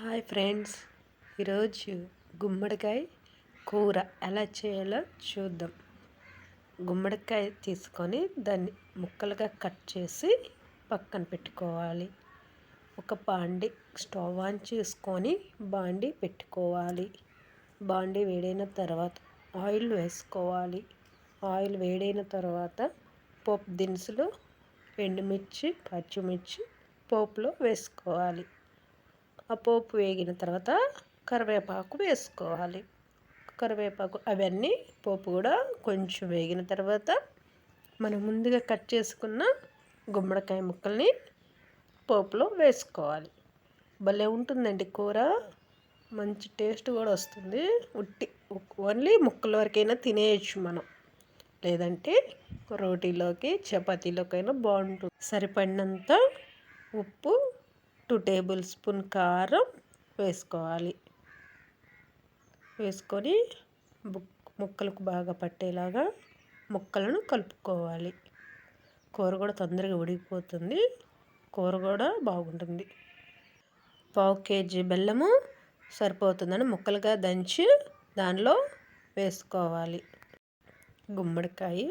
Hi friends ఈరోజు గుమ్మడికాయ కూర ఎలా చేయాలో చూద్దాం. గుమ్మడికాయ తీసుకొని దాన్ని ముక్కలుగా కట్ చేసి పక్కన పెట్టుకోవాలి. ఒక బాండి స్టవ్ ఆన్ చేసుకొని బాండి పెట్టుకోవాలి. బాండి వేడైన తర్వాత ఆయిల్ వేసుకోవాలి. ఆయిల్ వేడైన తర్వాత పోపు దినుసులు ఎండుమిర్చి పచ్చిమిర్చి పోపులో వేసుకోవాలి. ఆ పోపు వేగిన తర్వాత కరివేపాకు వేసుకోవాలి. కరివేపాకు అవన్నీ పోపు కూడా కొంచెం వేగిన తర్వాత మనం ముందుగా కట్ చేసుకున్న గుమ్మడికాయ ముక్కల్ని పోపులో వేసుకోవాలి. భలే ఉంటుందండి కూర. మంచి టేస్ట్ కూడా వస్తుంది. ఉట్టి ఓన్లీ ముక్కల వరకైనా తినేయచ్చు మనం. లేదంటే రోటీలోకి చపాతీలోకైనా బాగుంటుంది. సరిపడినంత ఉప్పు టూ టేబుల్ స్పూన్ కారం వేసుకోవాలి. వేసుకొని ముక్కలకు బాగా పట్టేలాగా ముక్కలను కలుపుకోవాలి. కూర కూడా తొందరగా ఉడికిపోతుంది. కూర కూడా బాగుంటుంది. పావు కేజీ బెల్లము సరిపోతుందని ముక్కలుగా దంచి దానిలో వేసుకోవాలి. గుమ్మడికాయ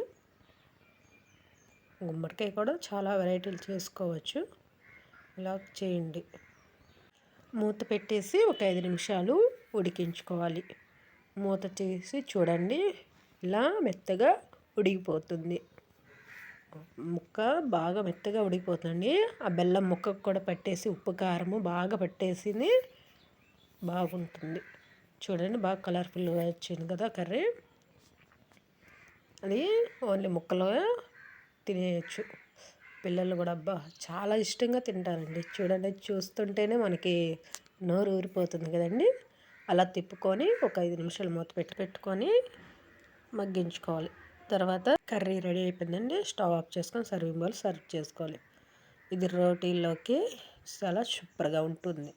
గుమ్మడికాయ కూడా చాలా వెరైటీలు చేసుకోవచ్చు. ఇలా చేయండి. మూత పెట్టేసి ఒక ఐదు నిమిషాలు ఉడికించుకోవాలి. మూత తీసి చూడండి ఇలా మెత్తగా ఉడికిపోతుంది. ముక్క బాగా మెత్తగా ఉడికిపోతుంది. ఆ బెల్లం ముక్కకు కూడా పట్టేసి ఉప్పు కారము బాగా పట్టేసింది బాగుంటుంది. చూడండి బాగా కలర్ఫుల్గా వచ్చింది కదా కర్రీ. అది ఓన్లీ ముక్కలో తినేయచ్చు. పిల్లలు కూడా అబ్బా! చాలా ఇష్టంగా తింటారండి. చూడండి చూస్తుంటేనే మనకి నోరు ఊరిపోతుంది కదండి. అలా తిప్పుకొని ఒక ఐదు నిమిషాలు మూత పెట్టి పెట్టుకొని మగ్గించుకోవాలి. తర్వాత కర్రీ రెడీ అయిపోయిందండి. స్టవ్ ఆఫ్ చేసుకొని సర్వింగ్ బౌల్ సర్వ్ చేసుకోవాలి. ఇది రోటీలోకి చాలా సూపర్గా ఉంటుంది.